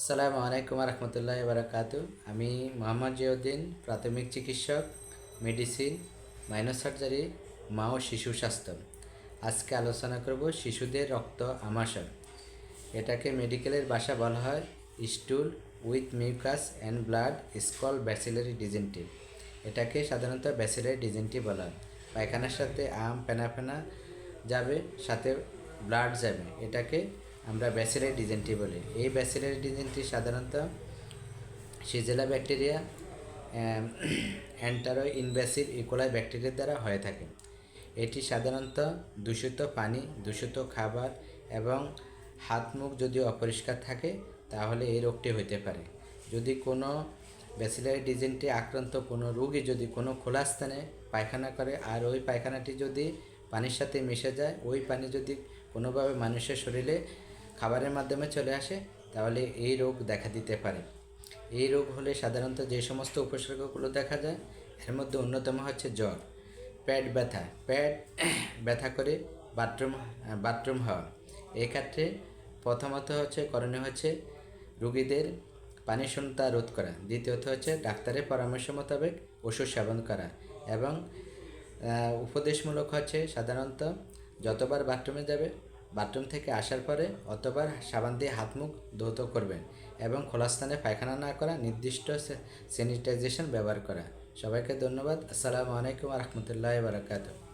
আসসালামু আলাইকুম রহমতুল্লাহ বারাকাত আমি মোহাম্মদ জিয়াউদ্দিন, প্রাথমিক চিকিৎসক, মেডিসিন, মাইনর সার্জারি, মা ও শিশু স্বাস্থ্য। আজকে আলোচনা করব শিশুদের রক্ত আমাশয়। এটাকে মেডিকেলের ভাষা বলা হয় stool with mucus and blood scroll bacillary dysentery. এটাকে সাধারণত ব্যাসিলারি ডিজেন্টি বলা হয়। পায়খানার সাথে আম, ফেনা ফেনা যাবে, সাথে ব্লাড যাবে। এটাকে আমরা ব্যাসিলারি ডিজেন্টি বলি। এই ব্যাসিলারি ডিজেন্টি সাধারণত shigella bacteria enteroinvasive E coli ব্যাকটেরিয়ার দ্বারা হয়ে থাকে। এটি সাধারণত দূষিত পানি, দূষিত খাবার এবং হাত মুখ যদি অপরিষ্কার থাকে, তাহলে এই রোগটি হতে পারে। যদি কোনো ব্যাসিলারি ডিজেন্টি আক্রান্ত কোনো রোগী যদি কোনো খোলা স্থানে পায়খানা করে, আর ওই পায়খানাটি যদি পানির সাথে মিশে যায়, ওই পানি যদি কোনোভাবে মানুষের শরীরে খাবারের মাধ্যমে চলে আসে, তাহলে এই রোগ দেখা দিতে পারে। এই রোগ হলে সাধারণত যে সমস্ত উপসর্গগুলো দেখা যায়, এর মধ্যে অন্যতম হচ্ছে জ্বর, পেট ব্যথা। পেট ব্যথা করে বাথরুম বাথরুম হওয়া। এক্ষেত্রে প্রথমত হচ্ছে করণীয় হচ্ছে রুগীদের পানি শূন্যতা রোধ করা। দ্বিতীয়ত হচ্ছে ডাক্তারের পরামর্শ মোতাবেক ওষুধ সেবন করা। এবং উপদেশমূলক হচ্ছে সাধারণত যতবার বাথরুমে যাবে বাথরুম থেকে আসার পরে অতবার সাবান দিয়ে হাত মুখ ধৌত করবেন এবং খোলা স্থানে পায়খানা না করা নির্দিষ্ট স্যানিটাইজেশন ব্যবহার করা। সবাইকে ধন্যবাদ। আসসালামু আলাইকুম রহমতুল্লাহ বারাকাতুহ।